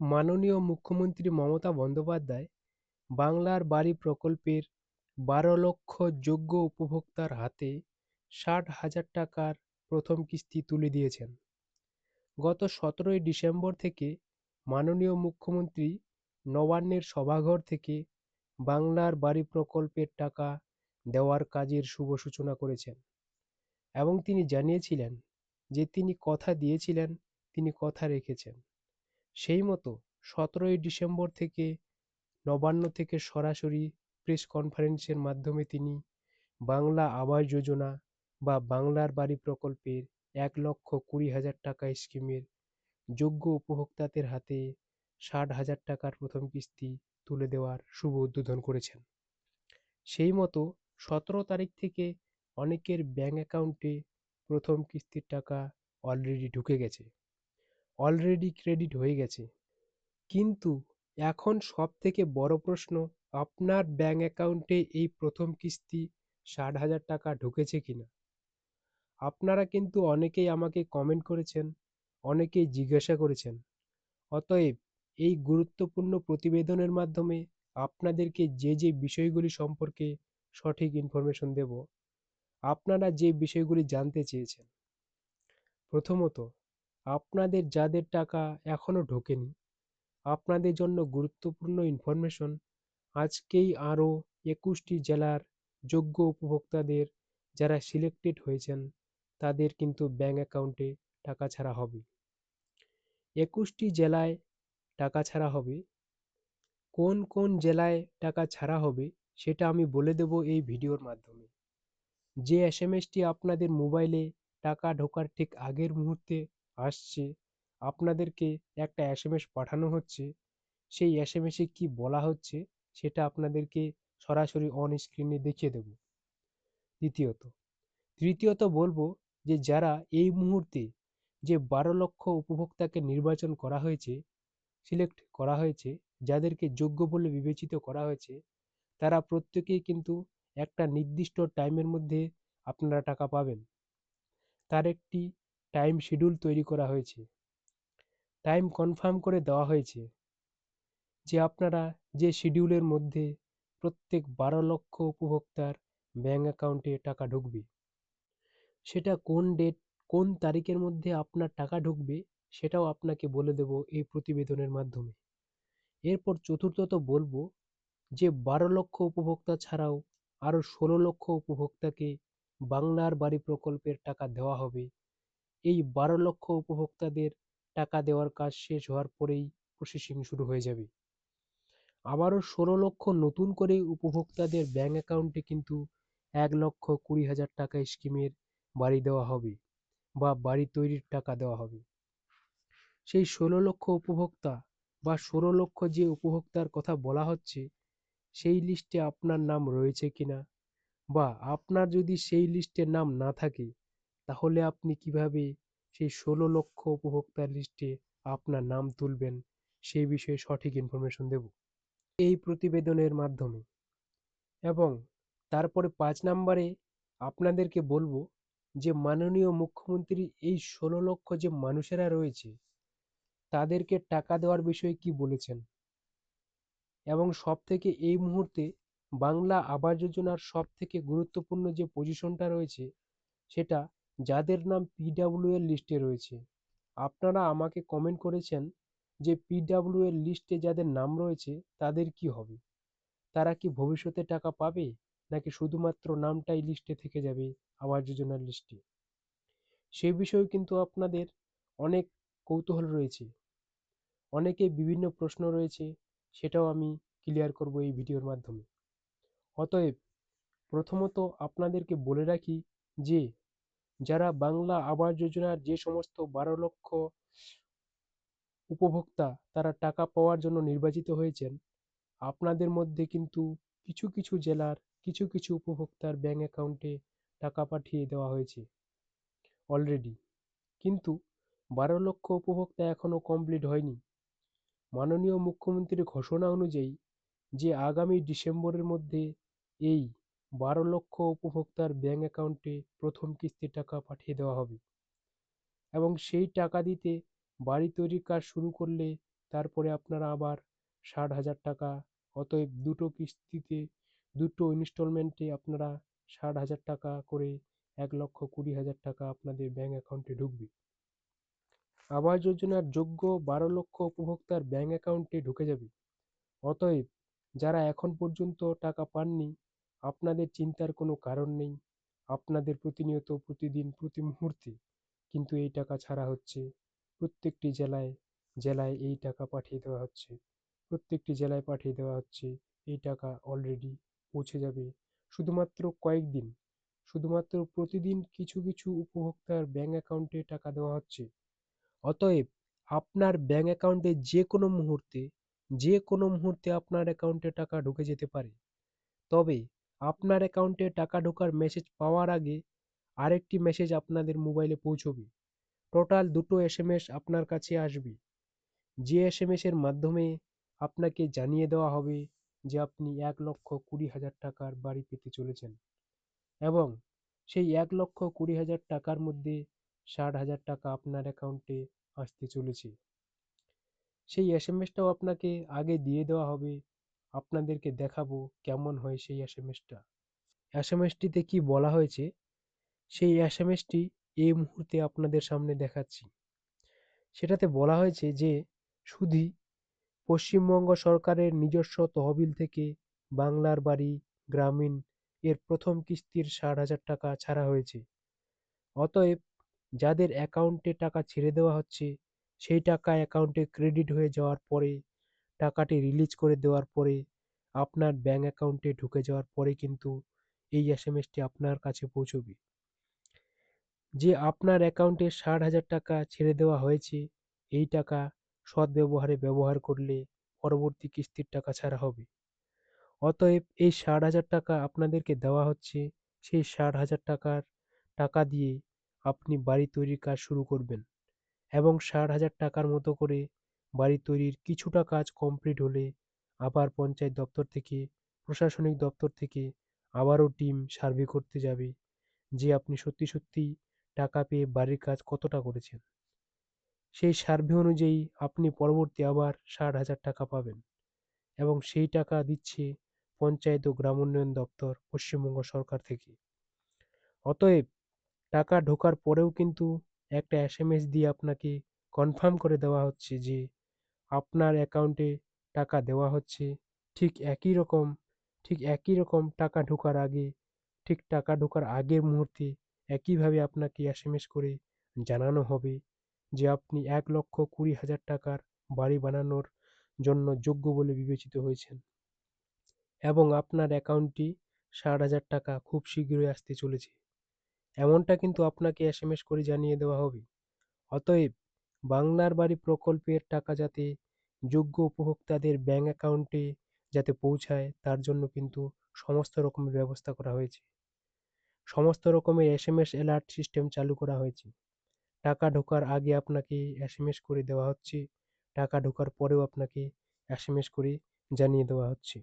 মাননীয় মুখ্যমন্ত্রী মমতা বন্দ্যোপাধ্যায় বাংলার বাড়ি প্রকল্পের বারো লক্ষ যোগ্য উপভোক্তার হাতে ষাট হাজার টাকার প্রথম কিস্তি তুলে দিয়েছেন। গত সতেরোই ডিসেম্বর থেকে মাননীয় মুখ্যমন্ত্রী নবান্নের সভাঘর থেকে বাংলার বাড়ি প্রকল্পের টাকা দেওয়ার কাজের শুভ সূচনা করেছেন এবং তিনি জানিয়েছিলেন যে তিনি কথা দিয়েছিলেন, তিনি কথা রেখেছেন। সেই মতো সতেরোই ডিসেম্বর থেকে নবান্ন থেকে সরাসরি প্রেস কনফারেন্সের মাধ্যমে তিনি বাংলা আবাস যোজনা বা বাংলার বাড়ি প্রকল্পের এক লক্ষ কুড়ি হাজার টাকা স্কিমের যোগ্য উপভোক্তাদের হাতে ষাট হাজার টাকার প্রথম কিস্তি তুলে দেওয়ার শুভ উদ্বোধন করেছেন। সেই মতো সতেরো তারিখ থেকে অনেকের ব্যাঙ্ক অ্যাকাউন্টে প্রথম কিস্তির টাকা অলরেডি ঢুকে গেছে। অলরেডি ক্রেডিট হয়ে গেছে। কিন্তু এখন সব থেকে বড় প্রশ্ন, আপনার ব্যাঙ্ক অ্যাকাউন্টে এই প্রথম কিস্তি ষাট হাজার টাকা ঢুকেছে কিনা? আপনারা কিন্তু অনেকেই আমাকে কমেন্ট করেছেন, অনেকেই জিজ্ঞাসা করেছেন। অতএব এই গুরুত্বপূর্ণ প্রতিবেদনের মাধ্যমে আপনাদেরকে যে যে বিষয়গুলি সম্পর্কে সঠিক ইনফরমেশন দেব, আপনারা যে বিষয়গুলি জানতে চেয়েছেন। প্রথমত আপনাদের যাদের টাকা এখনও ঢোকেনি, আপনাদের জন্য গুরুত্বপূর্ণ ইনফরমেশন আজকেই আরও একুশটি জেলার যোগ্য উপভোক্তাদের যারা সিলেক্টেড হয়েছেন, তাদের কিন্তু ব্যাঙ্ক অ্যাকাউন্টে টাকা ছাড়া হবে। একুশটি জেলায় টাকা ছাড়া হবে, কোন কোন জেলায় টাকা ছাড়া হবে সেটা আমি বলে দেব এই ভিডিওর মাধ্যমে। যে এস এম আপনাদের মোবাইলে টাকা ঢোকার ঠিক আগের মুহূর্তে আসছে। আপনাদেরকে একটা এস এম এস পাঠানো হচ্ছে। সেই এস এম এসে কী বলা হচ্ছে সেটা আপনাদেরকে সরাসরি অন স্ক্রিনে দেখিয়ে দেব। দ্বিতীয়ত, তৃতীয়ত বলব যে যারা এই মুহূর্তে যে বারো লক্ষ উপভোক্তাকে নির্বাচন করা হয়েছে সিলেক্ট করা হয়েছে, যাদেরকে যোগ্য বলে বিবেচিত করা হয়েছে, তারা প্রত্যেকেই কিন্তু একটা নির্দিষ্ট টাইমের মধ্যে আপনারা টাকা পাবেন। তার একটি টাইম শিডিউল তৈরি করা হয়েছে। টাইম কনফার্ম করে দেওয়া হয়েছে যে আপনারা যে শিডিউলের মধ্যে প্রত্যেক বারো লক্ষ উপভোক্তার ব্যাঙ্ক অ্যাকাউন্টে টাকা ঢুকবে, সেটা কোন ডেট, কোন তারিখের মধ্যে আপনার টাকা ঢুকবে সেটাও আপনাকে বলে দেব এই প্রতিবেদনের মাধ্যমে। এরপর চতুর্থত বলব যে বারো লক্ষ উপভোক্তা ছাড়াও আরও ষোলো লক্ষ উপভোক্তাকে বাংলার বাড়ি প্রকল্পের টাকা দেওয়া হবে এই বারো লক্ষ উপভোক্তাদের টাকা দেওয়ার কাজ শেষ হওয়ার পরেই প্রসেসিং শুরু হয়ে যাবে। আবারও ষোলো লক্ষ নতুন করে উপভোক্তাদের ব্যাঙ্ক অ্যাকাউন্টে কিন্তু এক লক্ষ কুড়ি হাজার টাকা স্কিমের বাড়ি দেওয়া হবে বা বাড়ি তৈরির টাকা দেওয়া হবে। সেই ষোলো লক্ষ উপভোক্তা বা ষোলো লক্ষ যে উপভোক্তার কথা বলা হচ্ছে, সেই লিস্টে আপনার নাম রয়েছে কিনা বা আপনার যদি সেই লিস্টে নাম না থাকে তাহলে আপনি কীভাবে সেই ষোলো লক্ষ উপভোক্তার লিস্টে আপনার নাম তুলবেন? সেই বিষয়ে সঠিক ইনফরমেশন দেব। এই প্রতিবেদনের মাধ্যমে। এবং তারপরে পাঁচ নাম্বারে আপনাদেরকে বলব যে, মাননীয় মুখ্যমন্ত্রী এই ষোলো লক্ষ যে মানুষেরা রয়েছে, তাদেরকে টাকা দেওয়ার বিষয়ে কি বলেছেন? এবং সব থেকে এই মুহূর্তে বাংলা আবাস যোজনার সব থেকে গুরুত্বপূর্ণ যে পজিশনটা রয়েছে, সেটা যাদের নাম পিডাব্লিউ এর লিস্টে রয়েছে। আপনারা আমাকে কমেন্ট করেছেন যে পিডাব্লিউ এর লিস্টে যাদের নাম রয়েছে, তাদের কি হবে? তারা কি ভবিষ্যতে টাকা পাবে? নাকি শুধুমাত্র নামটাই লিস্টে থেকে যাবে আবাস যোজনার লিস্টে সেই বিষয়েও কিন্তু আপনাদের অনেক কৌতূহল রয়েছে। অনেকে বিভিন্ন প্রশ্ন রয়েছে, সেটাও আমি ক্লিয়ার করব এই ভিডিওর মাধ্যমে। অতএব প্রথমত আপনাদেরকে বলে রাখি যে যারা বাংলা আবাস যোজনার যে সমস্ত বারো লক্ষ উপভোক্তা তারা টাকা পাওয়ার জন্য নির্বাচিত হয়েছেন, আপনাদের মধ্যে কিন্তু কিছু কিছু জেলার কিছু কিছু উপভোক্তার ব্যাঙ্ক অ্যাকাউন্টে টাকা পাঠিয়ে দেওয়া হয়েছে অলরেডি কিন্তু বারো লক্ষ উপভোক্তা এখনও কমপ্লিট হয়নি। মাননীয় মুখ্যমন্ত্রীর ঘোষণা অনুযায়ী যে আগামী ডিসেম্বরের মধ্যে এই বারো লক্ষ উপভোক্তার ব্যাঙ্ক অ্যাকাউন্টে প্রথম কিস্তির টাকা পাঠিয়ে দেওয়া হবে। এবং সেই টাকা দিতে বাড়ি তৈরির কাজ শুরু করলে তারপরে আপনারা আবার ষাট হাজার টাকা, অতএব দুটো কিস্তিতে, দুটো ইনস্টলমেন্টে আপনারা ষাট হাজার টাকা করে এক লক্ষ কুড়ি হাজার টাকা আপনাদের ব্যাঙ্ক অ্যাকাউন্টে ঢুকবে। আবাস যোজনার যোগ্য বারো লক্ষ উপভোক্তার ব্যাঙ্ক অ্যাকাউন্টে ঢুকে যাবে। অতএব যারা এখন পর্যন্ত টাকা পাননি আপনাদের চিন্তার কোনো কারণ নেই। আপনাদের প্রতিনিয়ত প্রতিদিন, প্রতি মুহূর্তে কিন্তু এই টাকা ছাড়া হচ্ছে। প্রত্যেকটি জেলায় জেলায় এই টাকা পাঠিয়ে দেওয়া হচ্ছে। প্রত্যেকটি জেলায় পাঠিয়ে দেওয়া হচ্ছে। এই টাকা অলরেডি পৌঁছে যাবে। শুধুমাত্র কয়েকদিন, শুধুমাত্র প্রতিদিন কিছু কিছু উপভোক্তার ব্যাঙ্ক অ্যাকাউন্টে টাকা দেওয়া হচ্ছে। অতএব আপনার ব্যাঙ্ক অ্যাকাউন্টে যে কোনো মুহূর্তে, যে কোনো মুহূর্তে আপনার অ্যাকাউন্টে টাকা ঢুকে যেতে পারে। তবে আপনার অ্যাকাউন্টে টাকা ঢোকার মেসেজ পাওয়ার আগে আরেকটি মেসেজ আপনাদের মোবাইলে পৌঁছবে। টোটাল দুটো এসএমএস আপনার কাছে আসবে। যে এসএমএস এর মাধ্যমে আপনাকে জানিয়ে দেওয়া হবে যে আপনি এক লক্ষ কুড়ি হাজার টাকার বাড়ি পেতে চলেছেন এবং সেই এক লক্ষ কুড়ি হাজার টাকার মধ্যে ষাট হাজার টাকা আপনার অ্যাকাউন্টে আসতে চলেছে। সেই এস এসএমএসটাও আপনাকে আগে দিয়ে দেওয়া হবে আপনাদেরকে দেখাবো কেমন হয় সেই এসএমএসটা এসএমএসটিতে কি বলা হয়েছে? সেই এসএমএসটি এই মুহূর্তে আপনাদের সামনে দেখাচ্ছি। সেটাতে বলা হয়েছে যে শুধু পশ্চিমবঙ্গ সরকারের নিজস্ব তহবিল থেকে বাংলার বাড়ি, গ্রামীণ এর প্রথম কিস্তির ষাট হাজার টাকা ছাড়া হয়েছে। অতএব, যাদের অ্যাকাউন্টে টাকা ছেড়ে দেওয়া হচ্ছে, সেই টাকা অ্যাকাউন্টে ক্রেডিট হয়ে যাওয়ার পরে টাকাটি রিলিজ করে দেওয়ার পরে, আপনার ব্যাঙ্ক অ্যাকাউন্টে ঢুকে যাওয়ার পরে কিন্তু এই এসএমএসটি আপনার কাছে পৌঁছবে। যে আপনার অ্যাকাউন্টে ষাট হাজার টাকা ছেড়ে দেওয়া হয়েছে, এই টাকা সৎব্যবহারে ব্যবহার করলে পরবর্তী কিস্তির টাকা ছাড়া হবে। অতএব এই ষাট হাজার টাকা আপনাদেরকে দেওয়া হচ্ছে, সেই ষাট হাজার টাকার টাকা দিয়ে আপনি বাড়ি তৈরির কাজ শুরু করবেন এবং ষাট হাজার টাকার মতো করে বাড়ি তৈরির কিছুটা কাজ কমপ্লিট হলে আবার পঞ্চায়েত দপ্তর থেকে, প্রশাসনিক দপ্তর থেকে আবারও টিম সার্ভে করতে যাবে যে আপনি সত্যি সত্যি টাকা পেয়ে বাড়ির কাজ কতটা করেছেন। সেই সার্ভে অনুযায়ী আপনি পরবর্তী আবার ষাট হাজার টাকা পাবেন এবং সেই টাকা দিচ্ছে পঞ্চায়েত ও গ্রাম উন্নয়ন দপ্তর পশ্চিমবঙ্গ সরকার থেকে। অতএব টাকা ঢোকার পরেও কিন্তু একটা এসএমএস দিয়ে আপনাকে কনফার্ম করে দেওয়া হচ্ছে যে আপনার অ্যাকাউন্টে টাকা দেওয়া হচ্ছে, ঠিক একই রকম, ঠিক একই রকম টাকা ঢোকার আগে, ঠিক টাকা ঢোকার আগের মুহূর্তে একইভাবে আপনাকে এসএমএস করে জানানো হবে যে আপনি এক লক্ষ কুড়ি হাজার টাকার বাড়ি বানানোর জন্য যোগ্য বলে বিবেচিত হয়েছেন এবং আপনার অ্যাকাউন্টটি ষাট হাজার টাকা খুব শীঘ্রই আসতে চলেছে। এমনটা কিন্তু আপনাকে এসএমএস করে জানিয়ে দেওয়া হবে। অতএব বাংলার বাড়ি প্রকল্পের টাকা যাতে যোগ্য উপভোক্তাদের ব্যাংক অ্যাকাউন্টে যাতে পৌঁছায়, তার জন্য কিন্তু সমস্ত রকমের ব্যবস্থা করা হয়েছে। সমস্ত রকমের S M S alert system চালু করা হয়েছে। টাকা ঢোকার আগে আপনাকে এসএমএস করে দেওয়া হচ্ছে, টাকা ঢোকার পরেও আপনাকে এস এম এস করে জানিয়ে দেওয়া হচ্ছে।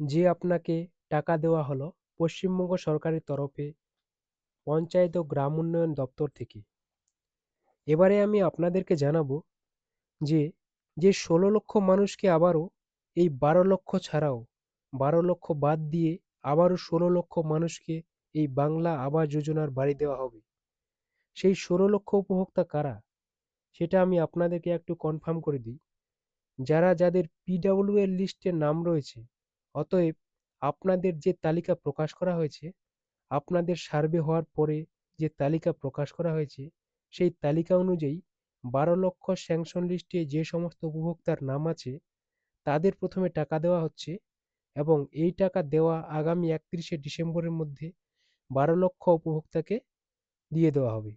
যে আপনাকে টাকা দেওয়া হলো, পশ্চিমবঙ্গ সরকারের তরফে পঞ্চায়েত ও গ্রাম উন্নয়ন দপ্তর থেকে এবারে আমি আপনাদেরকে জানাব যে যে ষোলো লক্ষ মানুষকে আবারও এই বারো লক্ষ ছাড়াও বারো লক্ষ বাদ দিয়ে আবারও ষোলো লক্ষ মানুষকে এই বাংলা আবাস যোজনার বাড়ি দেওয়া হবে। সেই ষোলো লক্ষ উপভোক্তা কারা? সেটা আমি আপনাদেরকে একটু কনফার্ম করে দিই। যারা যাদের পিডাব্লিউ এর লিস্টে নাম রয়েছে, অতএব আপনাদের যে তালিকা প্রকাশ করা হয়েছে, আপনাদের সার্ভে হওয়ার পরে যে তালিকা প্রকাশ করা হয়েছে সেই তালিকা অনুযায়ী বারো লক্ষ স্যাংশন লিস্টে যে সমস্ত উপভোক্তার নাম আছে, তাদের প্রথমে টাকা দেওয়া হচ্ছে এবং এই টাকা দেওয়া আগামী একত্রিশে ডিসেম্বরের মধ্যে বারো লক্ষ উপভোক্তাকে দিয়ে দেওয়া হবে।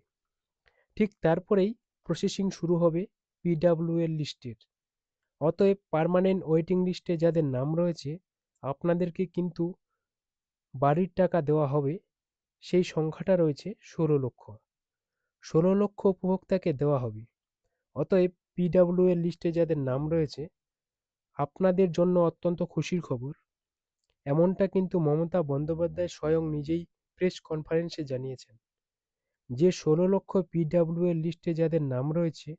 ঠিক তারপরেই প্রসেসিং শুরু হবে পিডাব্লিউ এর লিস্টের অতএব পার্মানেন্ট ওয়েটিং লিস্টে যাদের নাম রয়েছে, আপনাদেরকে কিন্তু বাড়ির টাকা দেওয়া হবে। সেই সংখ্যাটা রয়েছে ষোলো লক্ষ। ষোলো লক্ষ উপভোক্তাকে দেওয়া হবে। অতএব পিডাব্লিউ এর লিস্টে যাদের নাম রয়েছে, আপনাদের জন্য অত্যন্ত খুশির খবর। এমনটা কিন্তু মমতা বন্দ্যোপাধ্যায় স্বয়ং নিজেই প্রেস কনফারেন্সে জানিয়েছেন। যে ষোলো লক্ষ পিডাব্লিউ এর লিস্টে যাদের নাম রয়েছে,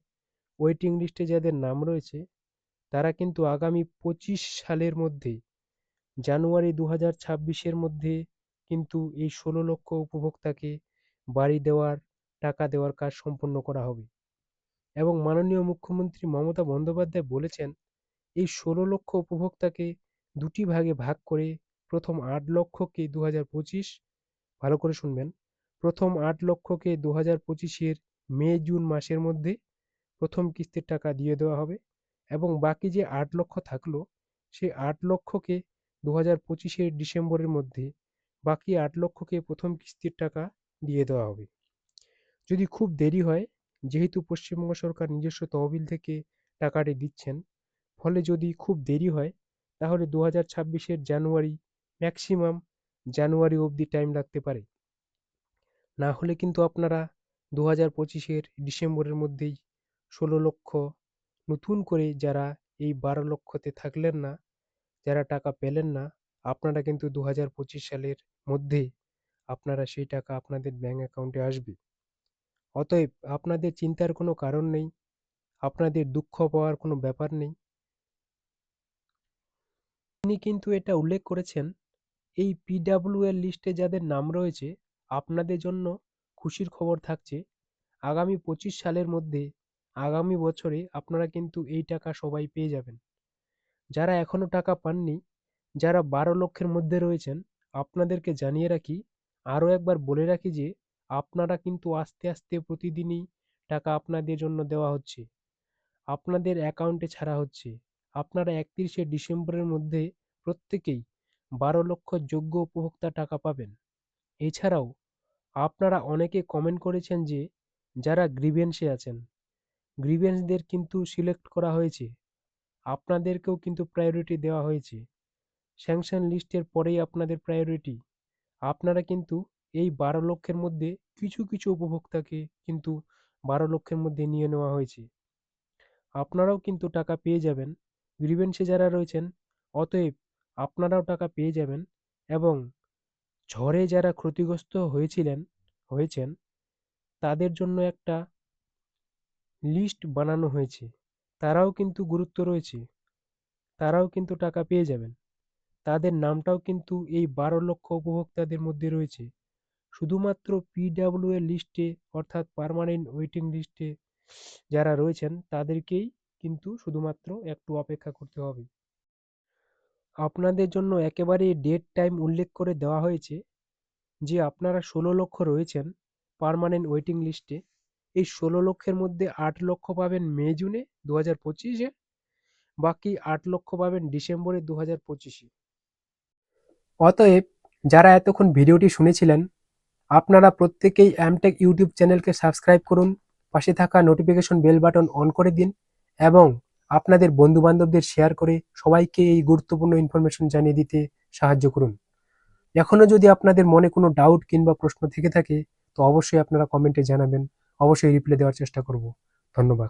ওয়েটিং লিস্টে যাদের নাম রয়েছে, তারা কিন্তু আগামী পঁচিশ সালের মধ্যে, জানুয়ারি দু হাজার ছাব্বিশের মধ্যে কিন্তু এই ষোলো লক্ষ উপভোক্তাকে বাড়ি দেওয়ার টাকা দেওয়ার কাজ সম্পন্ন করা হবে। এবং মাননীয় মুখ্যমন্ত্রী মমতা বন্দ্যোপাধ্যায় বলেছেন, এই ষোলো লক্ষ উপভোক্তাকে দুটি ভাগে ভাগ করে প্রথম আট লক্ষকে দু হাজার পঁচিশ, ভালো করে শুনবেন, প্রথম আট লক্ষকে দু হাজার পঁচিশের মে, জুন মাসের মধ্যে প্রথম কিস্তির টাকা দিয়ে দেওয়া হবে এবং বাকি যে আট লক্ষ থাকল সেই আট লক্ষকে দু হাজার পঁচিশের ডিসেম্বরের মধ্যে বাকি আট লক্ষকে প্রথম কিস্তির টাকা দিয়ে দেওয়া হবে। যদি খুব দেরি হয়, যেহেতু পশ্চিমবঙ্গ সরকার নিজস্ব তহবিল থেকে টাকাটি দিচ্ছেন, ফলে যদি খুব দেরি হয়, তাহলে দু হাজার ছাব্বিশের জানুয়ারি ম্যাক্সিমাম জানুয়ারি অবধি টাইম লাগতে পারে। না হলে কিন্তু আপনারা দু হাজার পঁচিশের ডিসেম্বরের মধ্যেই ষোলো লক্ষ নতুন করে যারা এই বারো লক্ষতে থাকলেন না, যারা টাকা পেলেন না, আপনারা কিন্তু দু হাজার পঁচিশ সালের মধ্যে আপনারা সেই টাকা আপনাদের ব্যাঙ্ক অ্যাকাউন্টে আসবে। অতএব আপনাদের চিন্তার কোনো কারণ নেই। আপনাদের দুঃখ পাওয়ার কোনো ব্যাপার নেই। তিনি কিন্তু এটা উল্লেখ করেছেন, এই পিডাব্লিউ এর লিস্টে যাদের নাম রয়েছে, আপনাদের জন্য খুশির খবর থাকছে। আগামী পঁচিশ সালের মধ্যে, আগামী বছরে আপনারা কিন্তু এই টাকা সবাই পেয়ে যাবেন। যারা এখনও টাকা পাননি, যারা বারো লক্ষের মধ্যে রয়েছেন, আপনাদেরকে জানিয়ে রাখি, আরও একবার বলে রাখি যে আপনারা কিন্তু আস্তে আস্তে প্রতিদিনই টাকা আপনাদের জন্য দেওয়া হচ্ছে। আপনাদের অ্যাকাউন্টে ছাড়া হচ্ছে। আপনারা একত্রিশে ডিসেম্বরের মধ্যে প্রত্যেকেই বারো লক্ষ যোগ্য উপভোক্তা টাকা পাবেন। এছাড়াও আপনারা অনেকে কমেন্ট করেছেন যে যারা গ্রিভেন্সে আছেন গ্রিভেন্সদের কিন্তু সিলেক্ট করা হয়েছে। আপনাদেরকেও কিন্তু প্রায়োরিটি দেওয়া হয়েছে। স্যাংশন লিস্টের পরেই আপনাদের প্রায়োরিটি আপনারা কিন্তু এই বারো লক্ষের মধ্যে কিছু কিছু উপভোক্তাকে কিন্তু বারো লক্ষের মধ্যে নিয়ে নেওয়া হয়েছে। আপনারাও কিন্তু টাকা পেয়ে যাবেন। গ্রিভেন্সে যারা রয়েছেন, অতএব আপনারাও টাকা পেয়ে যাবেন এবং ঝড়ে যারা ক্ষতিগ্রস্ত হয়েছিলেন, হয়েছেন, তাদের জন্য একটা লিস্ট বানানো হয়েছে। তারাও কিন্তু গুরুত্ব রয়েছে। তারাও কিন্তু টাকা পেয়ে যাবেন। তাদের নামটাও কিন্তু এই বারো লক্ষ উপভোক্তাদের মধ্যে রয়েছে। শুধুমাত্র পিডাব্লিউ এর লিস্টে অর্থাৎ পার্মানেন্ট ওয়েটিং লিস্টে যারা রয়েছেন, তাদেরকেই কিন্তু শুধুমাত্র একটু অপেক্ষা করতে হবে। আপনাদের জন্য একেবারে ডেট টাইম উল্লেখ করে দেওয়া হয়েছে যে আপনারা ষোলো লক্ষ রয়েছেন পার্মানেন্ট ওয়েটিং লিস্টে এই ষোলো লক্ষের মধ্যে আট লক্ষ পাবেন মে, জুনে দু হাজার পঁচিশে, বাকি আট লক্ষ পাবেন ডিসেম্বরে দু হাজার পঁচিশে। অতএব, যারা এতক্ষণ ভিডিওটি শুনেছিলেন আপনারা প্রত্যেকেই অ্যামটেক ইউটিউব চ্যানেলকে সাবস্ক্রাইব করুন, পাশে থাকা নোটিফিকেশন বেল বাটন অন করে দিন এবং আপনাদের বন্ধুবান্ধবদের শেয়ার করে সবাইকে এই গুরুত্বপূর্ণ ইনফরমেশন জানিয়ে দিতে সাহায্য করুন। এখনও যদি আপনাদের মনে কোনো ডাউট কিংবা প্রশ্ন থেকে থাকে, তো অবশ্যই আপনারা কমেন্টে জানাবেন। অবশ্যই রিপ্লাই দেওয়ার চেষ্টা করব। ধন্যবাদ।